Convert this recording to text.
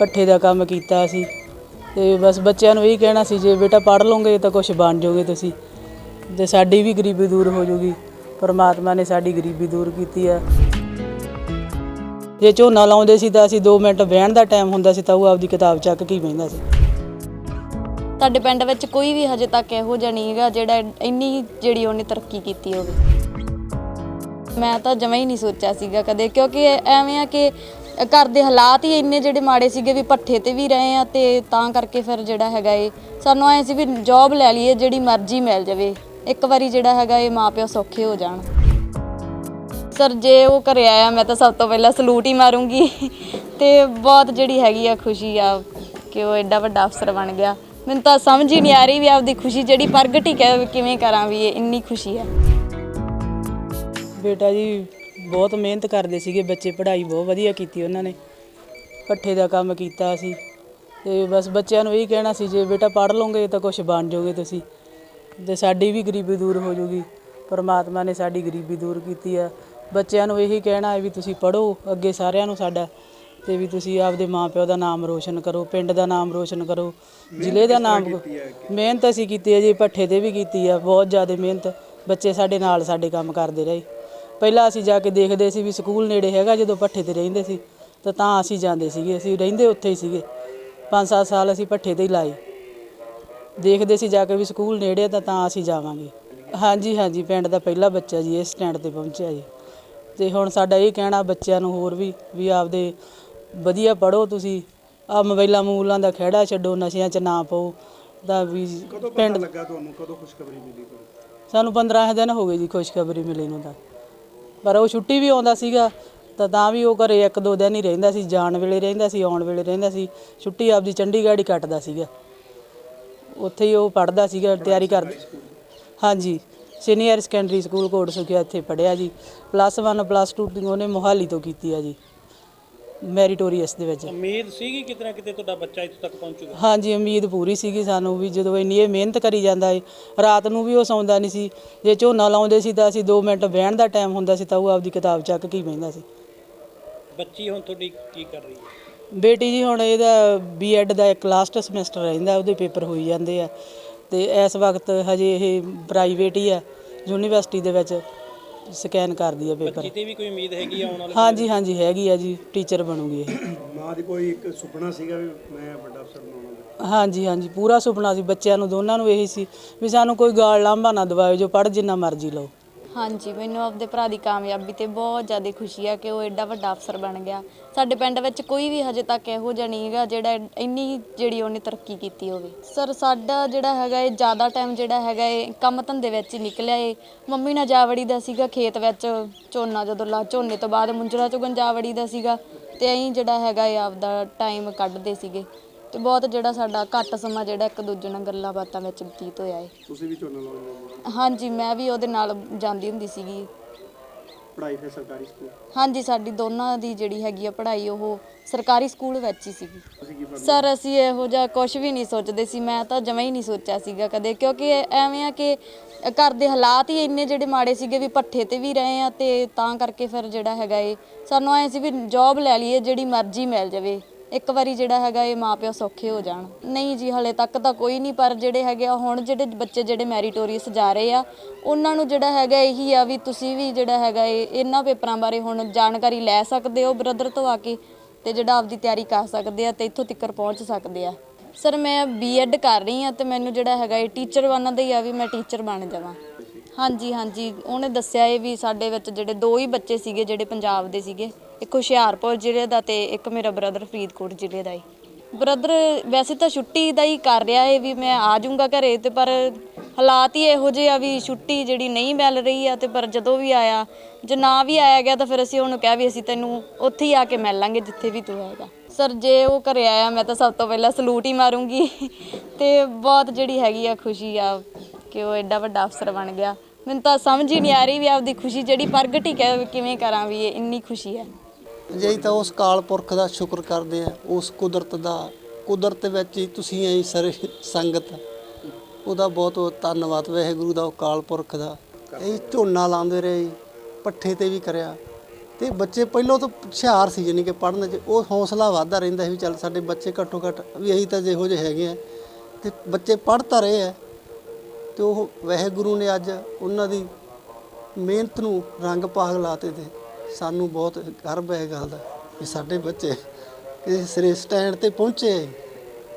ਪੱਠੇ ਦਾ ਕੰਮ ਕੀਤਾ ਸੀ। ਤੇ ਬਸ ਬੱਚਿਆਂ ਨੂੰ ਇਹ ਕਹਿਣਾ ਸੀ, ਜੇ ਬੇਟਾ ਪੜ੍ਹ ਲਓਗੇ ਤਾਂ ਕੁਝ ਬਣ ਜਾਓਗੇ ਤੁਸੀਂ। ਤੇ ਸਾਡੀ ਵੀ ਗਰੀਬੀ ਦੂਰ ਹੋ ਜਾਊਗੀ। ਪਰਮਾਤਮਾ ਨੇ ਸਾਡੀ ਗਰੀਬੀ ਦੂਰ ਕੀਤੀ ਆ। ਜੇ ਝੋਨਾ ਲਾਉਂਦੇ ਸੀ ਤਾਂ ਅਸੀਂ 2 ਮਿੰਟ ਬਹਿਣ ਦਾ ਟਾਈਮ ਹੁੰਦਾ ਸੀ ਤਾਂ ਉਹ ਆਪਦੀ ਕਿਤਾਬ ਚੱਕ ਕੇ ਹੀ ਬਹਿੰਦਾ ਸੀ। ਤੁਹਾਡੇ ਪਿੰਡ ਵਿੱਚ ਕੋਈ ਵੀ ਹਜੇ ਤੱਕ ਇਹੋ ਜਿਹਾ ਨਹੀਂ ਹੈਗਾ ਜਿਹੜਾ ਇੰਨੀ ਜਿਹੜੀ ਉਹਨੇ ਤਰੱਕੀ ਕੀਤੀ ਹੋਵੇ। ਮੈਂ ਤਾਂ ਜਮਾ ਹੀ ਨਹੀਂ ਸੋਚਿਆ ਸੀਗਾ ਕਦੇ, ਕਿਉਂਕਿ ਐਵੇਂ ਆ ਕਿ ਘਰ ਦੇ ਹਾਲਾਤ ਹੀ ਇੰਨੇ ਜਿਹੜੇ ਮਾੜੇ ਸੀਗੇ ਵੀ ਪੱਠੇ ਤੇ ਵੀ ਰਹੇ ਆ ਤੇ ਤਾਂ ਕਰਕੇ ਫਿਰ ਜਿਹੜਾ ਹੈਗਾ ਏ, ਸਾਨੂੰ ਐ ਸੀ ਵੀ ਜੌਬ ਲੈ ਲਈਏ, ਜਿਹੜੀ ਮਰਜ਼ੀ ਮਿਲ ਜਾਵੇ। ਇੱਕ ਵਾਰੀ ਜਿਹੜਾ ਹੈਗਾ ਇਹ ਮਾਪਿਓ ਸੌਖੇ ਹੋ ਜਾਣ। ਸਰ, ਜੇ ਉਹ ਘਰੇ ਆਇਆ, ਮੈਂ ਤਾਂ ਸਭ ਤੋਂ ਪਹਿਲਾਂ ਸਲੂਟ ਹੀ ਮਾਰੂੰਗੀ। ਤੇ ਬਹੁਤ ਜਿਹੜੀ ਹੈਗੀ ਆ ਖੁਸ਼ੀ ਆ ਕਿ ਉਹ ਐਡਾ ਵੱਡਾ ਅਫਸਰ ਬਣ ਗਿਆ। ਮੈਨੂੰ ਤਾਂ ਸਮਝ ਹੀ ਨਹੀਂ ਆ ਰਹੀ ਵੀ ਆਪਦੀ ਖੁਸ਼ੀ ਜਿਹੜੀ ਪ੍ਰਗਟ ਹੀ ਕਿ- ਕਿਵੇਂ ਕਰਾਂ ਵੀ ਇਹ ਇੰਨੀ ਖੁਸ਼ੀ ਆ। ਬੇਟਾ ਜੀ ਬਹੁਤ ਮਿਹਨਤ ਕਰਦੇ ਸੀਗੇ ਬੱਚੇ, ਪੜ੍ਹਾਈ ਬਹੁਤ ਵਧੀਆ ਕੀਤੀ ਉਹਨਾਂ ਨੇ। ਪੱਠੇ ਦਾ ਕੰਮ ਕੀਤਾ ਸੀ ਤੇ ਬਸ ਬੱਚਿਆਂ ਨੂੰ ਇਹੀ ਕਹਿਣਾ ਸੀ, ਜੇ ਬੇਟਾ ਪੜ੍ਹ ਲਓਗੇ ਤਾਂ ਕੁਝ ਬਣ ਜਾਓਗੇ ਤੁਸੀਂ। ਤੇ ਸਾਡੀ ਵੀ ਗਰੀਬੀ ਦੂਰ ਹੋ ਜਾਊਗੀ। ਪਰਮਾਤਮਾ ਨੇ ਸਾਡੀ ਗਰੀਬੀ ਦੂਰ ਕੀਤੀ ਆ। ਬੱਚਿਆਂ ਨੂੰ ਇਹੀ ਕਹਿਣਾ ਹੈ ਵੀ ਤੁਸੀਂ ਪੜ੍ਹੋ ਅੱਗੇ ਸਾਰਿਆਂ ਨੂੰ ਸਾਡਾ। ਤੇ ਵੀ ਤੁਸੀਂ ਆਪਦੇ ਮਾਪਿਓ ਦਾ ਨਾਮ ਰੋਸ਼ਨ ਕਰੋ, ਪਿੰਡ ਦਾ ਨਾਮ ਰੋਸ਼ਨ ਕਰੋ, ਜ਼ਿਲ੍ਹੇ ਦਾ ਨਾਮ ਮਿਹਨਤ ਅਸੀਂ ਕੀਤੀ ਹੈ ਜੀ, ਪੱਠੇ ਤੇ ਵੀ ਕੀਤੀ ਆ, ਬਹੁਤ ਜ਼ਿਆਦਾ ਮਿਹਨਤ। ਬੱਚੇ ਸਾਡੇ ਨਾਲ ਸਾਡੇ ਕੰਮ ਕਰਦੇ ਰਹੇ। ਪਹਿਲਾਂ ਅਸੀਂ ਜਾ ਕੇ ਦੇਖਦੇ ਸੀ ਵੀ ਸਕੂਲ ਨੇੜੇ ਹੈਗਾ ਜਦੋਂ ਪੱਠੇ ਤੇ ਰਹਿੰਦੇ ਸੀ ਤਾਂ ਤਾਂ ਅਸੀਂ ਜਾਂਦੇ ਸੀਗੇ ਅਸੀਂ ਰਹਿੰਦੇ ਉੱਥੇ ਹੀ ਸੀਗੇ। 5-7 ਸਾਲ ਅਸੀਂ ਪੱਠੇ ਤੇ ਹੀ ਲਾਏ। ਦੇਖਦੇ ਸੀ ਜਾ ਕੇ ਵੀ ਸਕੂਲ ਨੇੜੇ ਤਾਂ ਤਾਂ ਅਸੀਂ ਜਾਵਾਂਗੇ। ਹਾਂਜੀ ਹਾਂਜੀ ਪਿੰਡ ਦਾ ਪਹਿਲਾ ਬੱਚਾ ਜੀ ਇਸ ਸਟੈਂਡ ਤੇ ਪਹੁੰਚਿਆ ਜੀ। ਤੇ ਹੁਣ ਸਾਡਾ ਇਹ ਕਹਿਣਾ ਬੱਚਿਆਂ ਨੂੰ ਹੋਰ ਵੀ ਵੀ ਆਪਦੇ ਵਧੀਆ ਪੜੋ ਤੁਸੀਂ। ਆ ਮੋਬਾਈਲਾਂ ਮੂਲਾਂ ਦਾ ਖਹਿੜਾ ਛੱਡੋ ਨਸ਼ਿਆਂ 'ਚ ਨਾ ਪਾਓ। ਤਾਂ ਵੀ ਪਿੰਡ ਲੱਗਾ ਤੁਹਾਨੂੰ? ਕਦੋਂ ਖੁਸ਼ਖਬਰੀ ਮਿਲੀ ਤੁਹਾਨੂੰ? ਸਾਨੂੰ 15 ਦਿਨ ਹੋ ਗਏ ਜੀ ਖੁਸ਼ਖਬਰੀ ਮਿਲੀ ਨੂੰ ਤਾਂ। ਪਰ ਉਹ ਛੁੱਟੀ ਵੀ ਆਉਂਦਾ ਸੀਗਾ, ਤਾਂ ਤਾਂ ਵੀ ਉਹ ਘਰੇ ਇੱਕ ਦੋ ਦਿਨ ਹੀ ਰਹਿੰਦਾ ਸੀ, ਜਾਣ ਵੇਲੇ ਰਹਿੰਦਾ ਸੀ, ਆਉਣ ਵੇਲੇ ਰਹਿੰਦਾ ਸੀ। ਛੁੱਟੀ ਆਪਦੀ ਚੰਡੀਗੜ੍ਹ ਹੀ ਕੱਟਦਾ ਸੀਗਾ। ਉੱਥੇ ਹੀ ਉਹ ਪੜਦਾ ਸੀਗਾ, ਤਿਆਰੀ ਕਰਦਾ ਹਾਂਜੀ, senior secondary school Kot Sukhia ਇੱਥੇ ਪੜਿਆ ਜੀ। ਪਲੱਸ 1 ਪਲੱਸ 2 ਉਹਨੇ ਮੋਹਾਲੀ ਤੋਂ ਕੀਤੀ ਆ ਜੀ। ਮੈਰੀਟੋਰੀਅਸ ਦੇ ਵਿੱਚ। ਉਮੀਦ ਸੀਗੀ ਕਿਤੇ ਨਾ ਕਿਤੇ ਤੁਹਾਡਾ ਬੱਚਾ ਇੱਥੇ ਤੱਕ ਪਹੁੰਚੂਗਾ ਹਾਂਜੀ ਉਮੀਦ ਪੂਰੀ ਸੀਗੀ ਸਾਨੂੰ ਵੀ ਜਦੋਂ ਇੰਨੀ ਇਹ ਮਿਹਨਤ ਕਰੀ ਜਾਂਦਾ ਏ ਰਾਤ ਨੂੰ ਵੀ ਉਹ ਸੌਂਦਾ ਨਹੀਂ ਸੀ। ਜੇ ਝੋਨਾ ਲਾਉਂਦੇ ਸੀ ਤਾਂ ਅਸੀਂ 2 ਮਿੰਟ ਬਹਿਣ ਦਾ ਟਾਈਮ ਹੁੰਦਾ ਸੀ ਤਾਂ ਉਹ ਆਪਦੀ ਕਿਤਾਬ ਚੱਕ ਕੇ ਹੀ ਬਹਿੰਦਾ ਸੀ। ਬੱਚੀ ਹੁਣ ਤੁਹਾਡੀ ਕੀ ਕਰ ਰਹੀ ਹੈ? ਬੇਟੀ ਜੀ ਹੁਣ ਇਹਦਾ ਬੀਐਡ ਦਾ ਇੱਕ ਲਾਸਟ ਸਮੈਸਟਰ ਰਹਿੰਦਾ ਉਹਦੇ ਪੇਪਰ ਹੋਈ ਜਾਂਦੇ ਆ। ਤੇ ਇਸ ਵਕਤ ਹਜੇ ਇਹ ਪ੍ਰਾਈਵੇਟ ਹੀ ਆ ਯੂਨੀਵਰਸਿਟੀ ਦੇ ਵਿੱਚ। ਸਕੈਨ ਕਰਦੀ ਆ ਪੇਪਰ। ਕਿਤੇ ਵੀ ਕੋਈ ਉਮੀਦ ਹੈਗੀ ਆ ਆਉਣ ਵਾਲੇ ਹਾਂਜੀ ਹਾਂਜੀ ਹੈਗੀ ਆ ਜੀ ਟੀਚਰ ਬਣੂਗੀ ਇਹ। ਮਾਂ ਦੀ ਕੋਈ ਇੱਕ ਸੁਪਨਾ ਸੀਗਾ ਵੀ ਮੈਂ ਵੱਡਾ ਅਫਸਰ ਬਣਾਉਣਾ। ਹਾਂਜੀ ਹਾਂਜੀ ਪੂਰਾ ਸੁਪਨਾ ਸੀ ਬੱਚਿਆਂ ਨੂੰ ਦੋਨਾਂ ਨੂੰ ਇਹੀ ਸੀ ਵੀ ਸਾਨੂੰ ਕੋਈ ਗਾਲ ਲਾਂਭਾ ਨਾ ਦਵਾਇਓ ਜੋ ਪੜ੍ਹ ਜਿੰਨਾ ਮਰਜ਼ੀ ਲਓ। ਹਾਂਜੀ, ਮੈਨੂੰ ਆਪਦੇ ਭਰਾ ਦੀ ਕਾਮਯਾਬੀ ਤੇ ਬਹੁਤ ਜ਼ਿਆਦਾ ਖੁਸ਼ੀ ਆ ਕਿ ਉਹ ਐਡਾ ਵੱਡਾ ਅਫਸਰ ਬਣ ਗਿਆ। ਸਾਡੇ ਪਿੰਡ ਵਿੱਚ ਕੋਈ ਵੀ ਹਜੇ ਤੱਕ ਇਹੋ ਜਿਹਾ ਨਹੀਂ ਹੈਗਾ ਜਿਹੜਾ ਇੰਨੀ ਜਿਹੜੀ ਉਹਨੇ ਤਰੱਕੀ ਕੀਤੀ ਹੋਵੇ। ਸਰ, ਸਾਡਾ ਜਿਹੜਾ ਹੈਗਾ ਇਹ ਜ਼ਿਆਦਾ ਟਾਈਮ ਜਿਹੜਾ ਹੈਗਾ ਇਹ ਕੰਮ ਧੰਦੇ ਵਿੱਚ ਹੀ ਨਿਕਲਿਆ ਏ। ਮੰਮੀ ਨਾਲ ਜਾ ਵੜੀ ਦਾ ਸੀਗਾ ਖੇਤ ਵਿੱਚ, ਝੋਨਾ ਜਦੋਂ ਲਾ, ਝੋਨੇ ਤੋਂ ਬਾਅਦ ਮੁੰਜਰਾ ਚੁਗਣ ਜਾ ਵੜੀ ਦਾ ਸੀਗਾ ਤੇ ਐਂ ਜਿਹੜਾ ਹੈਗਾ ਇਹ ਆਪਦਾ ਟਾਈਮ ਕੱਢਦੇ ਸੀਗੇ। ਤੇ ਬਹੁਤ ਜਿਹੜਾ ਸਾਡਾ ਘੱਟ ਸਮਾਂ ਜਿਹੜਾ ਇੱਕ ਦੂਜੇ ਨਾਲ ਗੱਲਾਂ ਬਾਤਾਂ ਵਿੱਚ ਬਤੀਤ ਹੋਇਆ ਏ। ਤੁਸੀਂ ਵੀ ਝੋਨਾ ਲਾਉਂਦੇ ਹਾਂਜੀ ਮੈਂ ਵੀ ਉਹਦੇ ਨਾਲ ਜਾਂਦੀ ਹੁੰਦੀ ਸੀਗੀ। ਪੜ੍ਹਾਈ ਫਿਰ ਸਰਕਾਰੀ ਸਕੂਲ? ਹਾਂਜੀ ਸਾਡੀ ਦੋਨਾਂ ਦੀ ਜਿਹੜੀ ਹੈਗੀ ਆ ਪੜ੍ਹਾਈ ਉਹ ਸਰਕਾਰੀ ਸਕੂਲ ਵਿੱਚ ਹੀ ਸੀਗੀ। ਤੁਸੀਂ ਕੀ ਸਰ ਅਸੀਂ ਇਹੋ ਜਿਹਾ ਕੁਝ ਵੀ ਨਹੀਂ ਸੋਚਦੇ ਸੀ ਮੈਂ ਤਾਂ ਜਮਾਂ ਹੀ ਨਹੀਂ ਸੋਚਿਆ ਸੀਗਾ ਕਦੇ ਕਿਉਂਕਿ ਐਵੇਂ ਆ ਕਿ ਘਰ ਦੇ ਹਾਲਾਤ ਹੀ ਇੰਨੇ ਜਿਹੜੇ ਮਾੜੇ ਸੀਗੇ ਵੀ ਪੱਠੇ ਤੇ ਵੀ ਰਹੇ ਆ ਤੇ ਤਾਂ ਕਰਕੇ ਫਿਰ ਜਿਹੜਾ ਹੈਗਾ ਏ ਸਾਨੂੰ ਐ ਸੀ ਵੀ ਜੌਬ ਲੈ ਲਈਏ ਜਿਹੜੀ ਮਰਜ਼ੀ ਮਿਲ ਜਾਵੇ। ਇੱਕ ਵਾਰੀ ਜਿਹੜਾ ਹੈਗਾ ਇਹ ਮਾਪਿਓ ਸੌਖੇ ਹੋ ਜਾਣ। ਨਹੀਂ ਜੀ, ਹਲੇ ਤੱਕ ਤਾਂ ਕੋਈ ਨਹੀਂ, ਪਰ ਜਿਹੜੇ ਹੈਗੇ ਆ, ਹੁਣ ਜਿਹੜੇ ਬੱਚੇ ਜਿਹੜੇ ਮੈਰੀਟੋਰੀਅਸ ਜਾ ਰਹੇ ਆ, ਉਹਨਾਂ ਨੂੰ ਜਿਹੜਾ ਹੈਗਾ ਇਹੀ ਆ ਵੀ ਤੁਸੀਂ ਵੀ ਜਿਹੜਾ ਹੈਗਾ ਇਹ, ਇਹਨਾਂ ਪੇਪਰਾਂ ਬਾਰੇ ਹੁਣ ਜਾਣਕਾਰੀ ਲੈ ਸਕਦੇ ਹੋ ਬ੍ਰਦਰ ਤੋਂ ਆ ਕੇ ਤੇ ਜਿਹੜਾ ਆਪਦੀ ਤਿਆਰੀ ਕਰ ਸਕਦੇ ਆ ਤੇ ਇੱਥੋਂ ਤੱਕ ਪਹੁੰਚ ਸਕਦੇ ਆ। ਸਰ, ਮੈਂ ਬੀਐਡ ਕਰ ਰਹੀ ਆ ਤੇ ਮੈਨੂੰ ਜਿਹੜਾ ਹੈਗਾ ਇਹ ਟੀਚਰ ਬਣਨ ਦਾ ਹੀ ਆ ਵੀ ਮੈਂ ਟੀਚਰ ਬਣ ਜਾਵਾਂ। ਹਾਂਜੀ ਹਾਂਜੀ, ਉਹਨੇ ਦੱਸਿਆ ਇਹ ਵੀ ਸਾਡੇ ਵਿੱਚ ਜਿਹੜੇ ਦੋ ਹੀ ਬੱਚੇ ਸੀਗੇ ਜਿਹੜੇ ਪੰਜਾਬ ਦੇ ਸੀਗੇ। ਇੱਕ ਹੁਸ਼ਿਆਰਪੁਰ ਜ਼ਿਲ੍ਹੇ ਦਾ ਤੇ ਇੱਕ ਮੇਰਾ ਬ੍ਰਦਰ ਫਰੀਦਕੋਟ ਜ਼ਿਲ੍ਹੇ ਦਾ ਹੀ ਬ੍ਰਦਰ ਵੈਸੇ ਤਾਂ ਛੁੱਟੀ ਦਾ ਹੀ ਕਰ ਰਿਹਾ ਹੈ ਵੀ ਮੈਂ ਆ ਜਾਊਂਗਾ ਘਰੇ ਤੇ ਪਰ ਹਾਲਾਤ ਹੀ ਇਹੋ ਜਿਹੇ ਆ ਵੀ ਛੁੱਟੀ ਜਿਹੜੀ ਨਹੀਂ ਮਿਲ ਰਹੀ ਆ ਤੇ ਪਰ ਜਦੋਂ ਵੀ ਆਇਆ, ਜੇ ਨਾ ਵੀ ਆਇਆ ਗਿਆ ਤਾਂ ਫਿਰ ਅਸੀਂ ਉਹਨੂੰ ਕਿਹਾ ਵੀ ਅਸੀਂ ਤੈਨੂੰ ਉੱਥੇ ਹੀ ਆ ਕੇ ਮਿਲ ਲਾਂਗੇ ਜਿੱਥੇ ਵੀ ਤੂੰ ਹੈਗਾ। ਸਰ, ਜੇ ਉਹ ਘਰੇ ਆਇਆ ਮੈਂ ਤਾਂ ਸਭ ਤੋਂ ਪਹਿਲਾਂ ਸਲੂਟ ਹੀ ਮਾਰੂੰਗੀ ਤੇ ਬਹੁਤ ਜਿਹੜੀ ਹੈਗੀ ਆ ਖੁਸ਼ੀ ਆ ਕਿ ਉਹ ਐਡਾ ਵੱਡਾ ਅਫਸਰ ਬਣ ਗਿਆ। ਮੈਨੂੰ ਤਾਂ ਸਮਝ ਹੀ ਨਹੀਂ ਆ ਰਹੀ ਵੀ ਆਪਦੀ ਖੁਸ਼ੀ ਜਿਹੜੀ ਪ੍ਰਗਟ ਹੀ ਕਿ- ਕਿਵੇਂ ਕਰਾਂ ਵੀ ਇਹ ਇੰਨੀ ਖੁਸ਼ੀ ਹੈ। ਅਜਿਹੀ ਤਾਂ ਉਸ ਕਾਲ ਪੁਰਖ ਦਾ ਸ਼ੁਕਰ ਕਰਦੇ ਆ ਉਸ ਕੁਦਰਤ ਦਾ। ਕੁਦਰਤ ਵਿੱਚ ਹੀ ਤੁਸੀਂ ਐ ਸਾਰੇ ਸੰਗਤ। ਉਹਦਾ ਬਹੁਤ ਬਹੁਤ ਧੰਨਵਾਦ ਵਾਹਿਗੁਰੂ ਦਾ ਉਹ ਕਾਲ ਪੁਰਖ ਦਾ। ਇਹ ਝੋਨਾ ਲਾਉਂਦੇ ਰਹੇ ਜੀ, ਪੱਠੇ ਤੇ ਵੀ ਕਰਿਆ। ਤੇ ਬੱਚੇ ਪਹਿਲਾਂ ਤੋਂ ਹੁਸ਼ਿਆਰ ਸੀ ਜਾਣੀ ਕਿ ਪੜ੍ਹਨ 'ਚ ਉਹ ਹੌਸਲਾ ਵੱਧਦਾ ਰਹਿੰਦਾ ਸੀ ਵੀ ਚੱਲ ਸਾਡੇ ਬੱਚੇ ਘੱਟੋ ਘੱਟ ਵੀ ਅਸੀਂ ਤਾਂ ਜਿਹੋ ਜਿਹੇ ਹੈਗੇ ਆ। ਤੇ ਬੱਚੇ ਪੜ੍ਹ ਤਾਂ ਰਹੇ ਆ। ਤੇ ਉਹ ਵਾਹਿਗੁਰੂ ਨੇ ਅੱਜ ਉਹਨਾਂ ਦੀ ਮਿਹਨਤ ਨੂੰ ਰੰਗ ਪਾਗ ਲਾਤੇ ਤੇ ਸਾਨੂੰ ਬਹੁਤ ਗਰਵ ਹੈ ਇਹ ਗੱਲ ਦਾ ਕਿ ਸਾਡੇ ਬੱਚੇ ਕਿਸੇ ਸਿਰੇ ਸਟੈਂਡ ਤੇ ਪਹੁੰਚੇ।